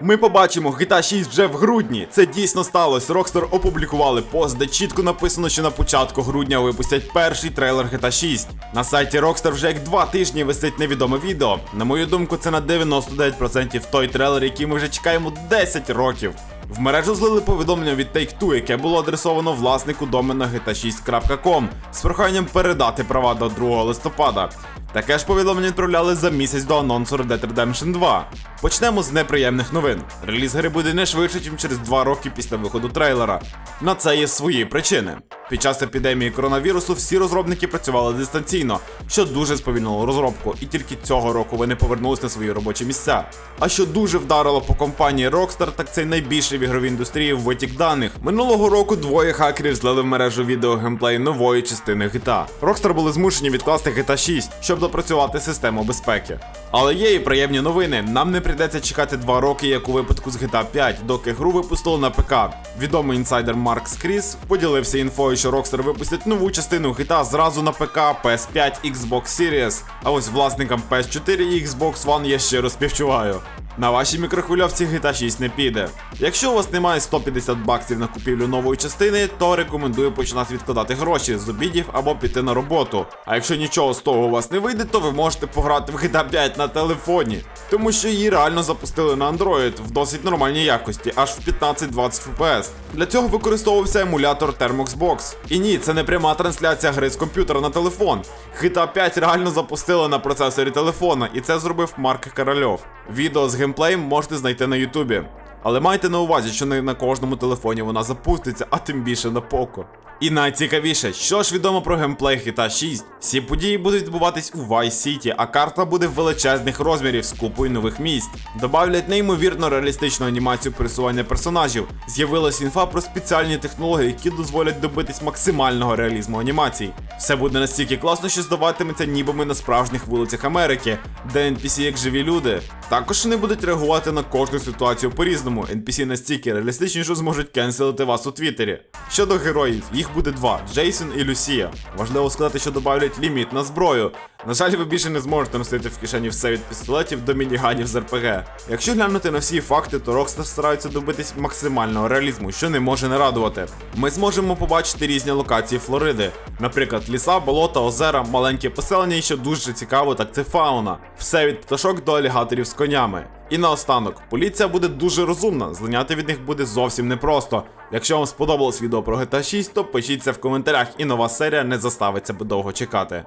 Ми побачимо GTA 6 вже в грудні. Це дійсно сталося. Rockstar опублікували пост, де чітко написано, що на початку грудня випустять перший трейлер GTA 6. На сайті Rockstar вже як два тижні висить невідоме відео. На мою думку, це на 99% той трейлер, який ми вже чекаємо 10 років. В мережу злили повідомлення від Take-Two, яке було адресовано власнику домена gta6.com з проханням передати права до 2 листопада. Таке ж повідомлення відправляли за місяць до анонсу Red Dead Redemption 2. Почнемо з неприємних новин. Реліз гри буде не швидше, ніж через 2 роки після виходу трейлера. На це є свої причини. Під час епідемії коронавірусу всі розробники працювали дистанційно, що дуже сповільнило розробку, і тільки цього року вони повернулись на свої робочі місця. А що дуже вдарило по компанії Rockstar, так це найбільший в ігровій індустрії витік даних. Минулого року двоє хакерів злили в мережу відео геймплей нової частини GTA. Rockstar були змушені відкласти GTA 6, щоб допрацювати систему безпеки. Але є і приємні новини. Нам не прийдеться чекати два роки, як у випадку з GTA 5, доки гру випустили на ПК. Відомий інсайдер Марк Скріс поділився інфою, що Rockstar випустять нову частину GTA зразу на ПК, PS5, Xbox Series. А ось власникам PS4 і Xbox One я щиро співчуваю. На вашій мікрохвильовці GTA 6 не піде. Якщо у вас немає 150 баксів на купівлю нової частини, то рекомендую починати відкладати гроші з обідів або піти на роботу. А якщо нічого з того у вас не вийде, то ви можете пограти в GTA 5 на телефоні, тому що її реально запустили на Android в досить нормальній якості, аж в 15-20 FPS. Для цього використовувався емулятор Thermox Box. І ні, це не пряма трансляція гри з комп'ютера на телефон. GTA 5 реально запустили на процесорі телефона, і це зробив Марк Корольов. Відео з геймплеєм можете знайти на Ютубі. Але майте на увазі, що не на кожному телефоні вона запуститься, а тим більше на Poco. І найцікавіше, що ж відомо про геймплей GTA 6? Всі події будуть відбуватись у Vice City, а карта буде величезних розмірів з купою нових місць. Добавлять неймовірно реалістичну анімацію пересування персонажів. З'явилась інфа про спеціальні технології, які дозволять добитись максимального реалізму анімацій. Все буде настільки класно, що здаватиметься, ніби ми на справжніх вулицях Америки, де NPC як живі люди. Також вони будуть реагувати на кожну ситуацію по-різному. NPC настільки реалістичні, що зможуть кенселити вас у Твіттері. Щодо героїв, їх буде два: Джейсон і Люсія. Важливо сказати, що додають ліміт на зброю. На жаль, ви більше не зможете носити в кишені все від пістолетів до мініганів з РПГ. Якщо глянути на всі факти, то Rockstar стараються добитись максимального реалізму, що не може не радувати. Ми зможемо побачити різні локації Флориди, наприклад, ліса, болота, озера, маленькі поселення, і що дуже цікаво, так це фауна. Все від пташок до алігаторів з конями. І наостанок, поліція буде дуже розумна, злиняти від них буде зовсім непросто. Якщо вам сподобалось відео про GTA 6, то пишіть це в коментарях, і нова серія не заставить себе довго чекати.